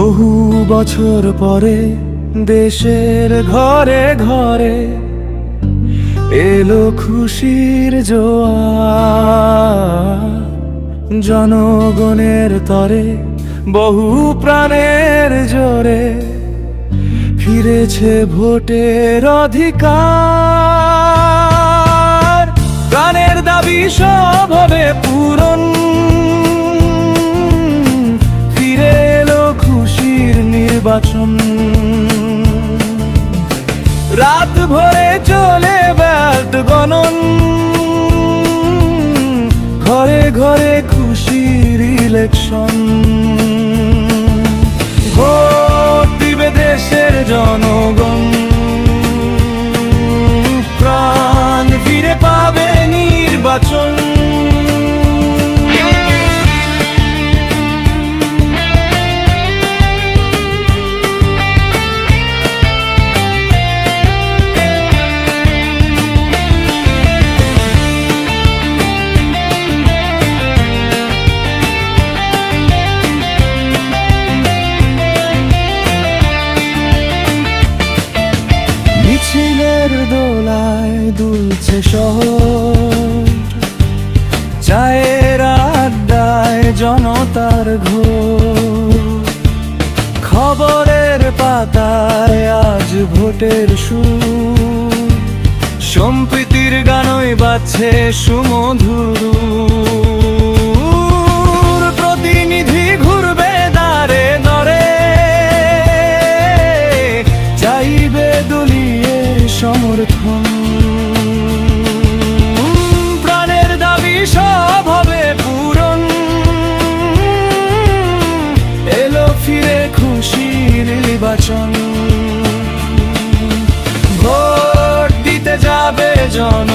বহু বছর পরে দেশের ঘরে ঘরে এলো খুশির জোয়ার। জনগণের তরে বহু প্রাণের জোরে ফিরেছে ভোটের অধিকার। প্রাণের দাবি সব হবে পূরণ রাত ভরে চলে ব্যাট গণন। ঘরে ঘরে খুশির ইলেকশন ভোট দিবে দেশের জনগণ। দোলায় দুলছে শহর। চায়ের আড্ডায় জনতার ঘোর। খবরের পাতায় আজ ভোটের সুর। সম্প্রীতির গানই বাজছে সুমধুর সমর্থন প্রাণের দাবি সব হবে পূরণ। এলো ফিরে খুশির নির্বাচন। ভোট দিতে যাবে জন